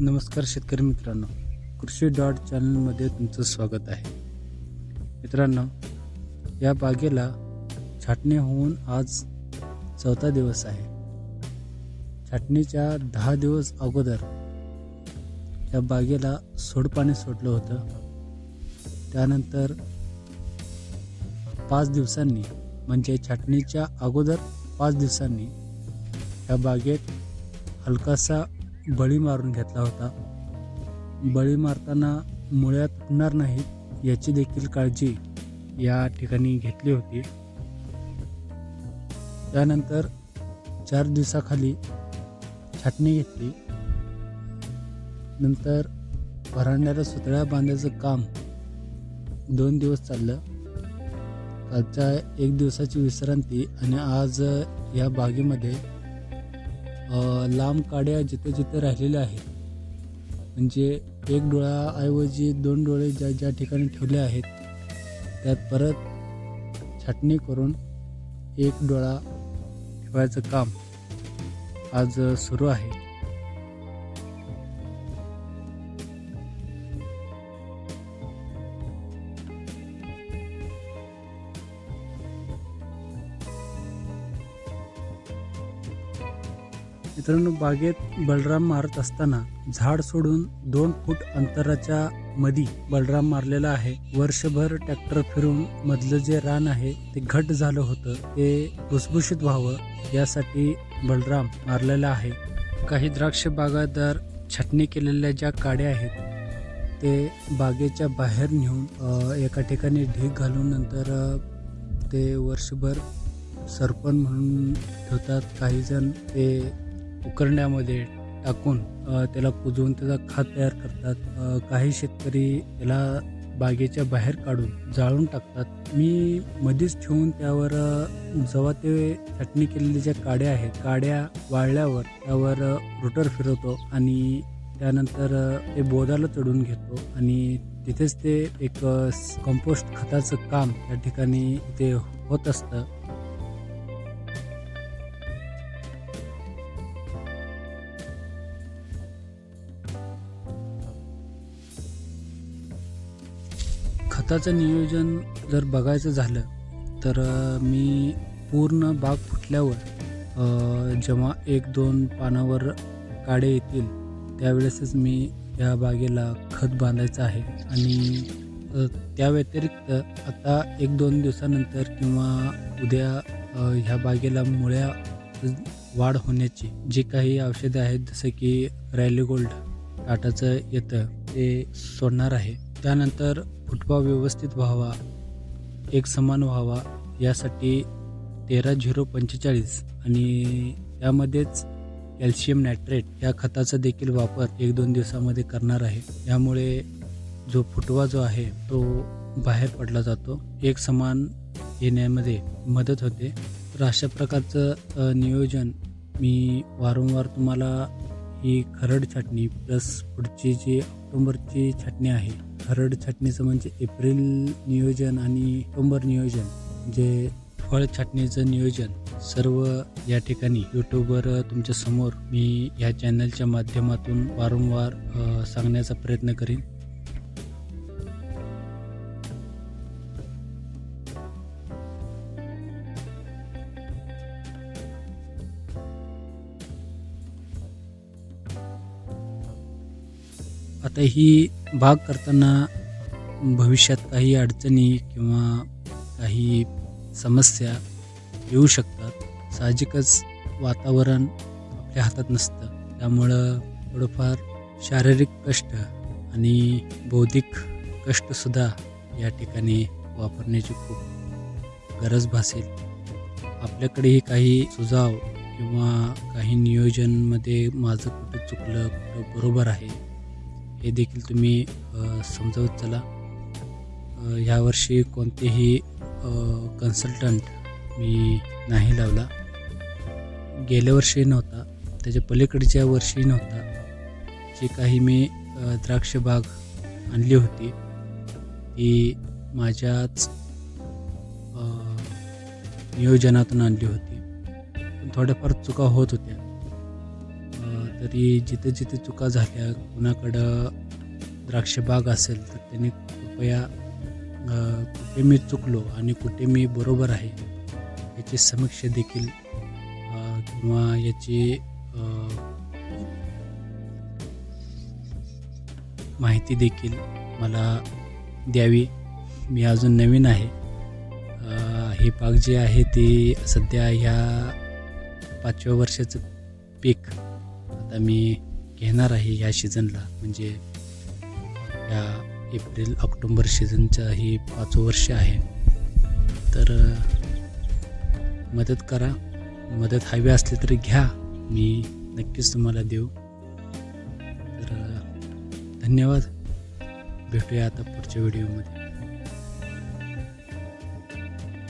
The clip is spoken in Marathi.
नमस्कार शेतकरी मित्रांनो कृषी डॉट चॅनलमध्ये तुमचं स्वागत आहे. मित्रांनो या बागेला छाटणी होऊन आज चौथा दिवस आहे. छाटणीच्या दहा दिवस अगोदर या बागेला सोडपाणी सोडलं होतं. त्यानंतर पाच दिवसांनी म्हणजे छाटणीच्या अगोदर पाच दिवसांनी या बागेत हलकासा बळी मारून घेतला होता. बळी मारताना मुळ्या तुटणार नाहीत याची देखील काळजी या ठिकाणी घेतली होती. त्यानंतर चार दिवसाखाली छाटणी घेतली. नंतर भरांड्याला सुतळ्या बांधायचं काम दोन दिवस चाललं. कालच्या एक दिवसाची विश्रांती आणि आज या बागेमध्ये लांब काड्या जिथे जिथे राहिलेल्या आहेत. म्हणजे एक डोळ्याऐवजी दोन डोळे ज्या ज्या ठिकाणी ठेवले आहेत त्यात परत छाटणी करून एक डोळा ठेवायचं काम आज सुरू आहे. मित्रांनो बागेत बलराम मारत असताना झाड सोडून दोन फूट अंतराच्या मधी बलराम मारलेला आहे. वर्षभर ट्रॅक्टर फिरून मधलं जे रान आहे ते घट झालं होतं. ते भुसभुशीत व्हावं यासाठी बलराम मारलेला आहे. काही द्राक्ष बागायतदार छटणी केलेल्या ज्या काड्या आहेत ते बागेच्या बाहेर नेऊन एका ठिकाणी ढीक घालून नंतर ते वर्षभर सरपण म्हणून ठेवतात. काही जण ते उकरण्यामध्ये टाकून त्याला कुजवून त्याचा खत तयार करतात. काही शेतकरी त्याला बागेच्या बाहेर काढून जाळून टाकतात. मी मध्येच ठेवून त्यावर जेव्हा ते चटणी केलेल्या ज्या काड्या आहेत काड्या वाळल्यावर त्यावर रोटर फिरवतो आणि त्यानंतर ते बोदाला चढून घेतो आणि तिथेच ते एक कंपोस्ट खताचं काम त्या ठिकाणी ते होत असतं. खताचं नियोजन जर बघायचं झालं तर मी पूर्ण बाग फुटल्यावर जेव्हा एक दोन पानावर काडे येतील त्यावेळेसच मी या बागेला खत बांधायचं आहे. आणि त्या व्यतिरिक्त आता एक दोन दिवसानंतर किंवा उद्या ह्या बागेला मुळ्या वाढ होण्याची जी काही औषधं आहेत जसं की रॅली गोल्ड टाटाचं येतं ते सोडणार आहे. त्यानंतर फुटवा व्यवस्थित व्हावा. एक समान व्हावा. यासाठी तेरा झिरो पंचेचाळीस आणि त्यामध्येच कॅल्शियम नायट्रेट या खताचा देखील वापर एक दोन दिवसामध्ये करणार आहे. यामुळे जो फुटवा जो आहे तो बाहेर पडला जातो. एक समान येण्यामध्ये मदत होते. तर अशा प्रकारचं नियोजन मी वारंवार तुम्हाला ही खरड छाटणी प्लस पुढची जी ऑक्टोंबरची छाटणी आहे खरड छाटणीचं म्हणजे एप्रिल नियोजन आणि ऑक्टोंबर नियोजन जे फळ छाटणीचं नियोजन सर्व या ठिकाणी यूट्यूबवर तुमच्यासमोर मी या चॅनलच्या माध्यमातून वारंवार सांगण्याचा प्रयत्न करीन. आता ही बाग करताना भविष्यात काही अडचणी किंवा काही समस्या येऊ शकतात. साहजिकच वातावरण आपल्या हातात नसतं. त्यामुळं थोडंफार शारीरिक कष्ट आणि बौद्धिक कष्टसुद्धा या ठिकाणी वापरण्याची खूप गरज भासेल. आपल्याकडेही काही सुझाव किंवा काही नियोजनमध्ये माझं कुठं चुकलं कुठं बरोबर आहे हे देखील तुम्ही समजावत चला. ह्यावर्षी कोणतेही कन्सल्टंट मी नाही लावला. गेल्या वर्षी नव्हता त्याच्या पलीकडच्या वर्षी नव्हता. जी काही मी द्राक्षबाग द्राक्ष बाग आणली होती ती माझ्याच नियोजनातून आणली होती. पण थोड्याफार चुका होत होत्या. तरी जिथे जिथे चुका झाल्या कुणाकडं द्राक्षबाग असेल तर त्यांनी कृपया कुठे मी चुकलो आणि कुठे मी बरोबर आहे याची समीक्षा देखील किंवा याची माहिती देखील मला द्यावी. मी अजून नवीन आहे. हे ही बाग जी आहे ती सध्या ह्या पाचव्या वर्षाचं पीक आता मी घेणार आहे या सीझनला म्हणजे या एप्रिल ऑक्टोंबर सीझनचं ही पाचवं वर्ष आहे. तर मदत करा. मदत हवी असली तरी घ्या. मी नक्कीच तुम्हाला देऊ. तर धन्यवाद. भेटूया आता पुढच्या व्हिडिओमध्ये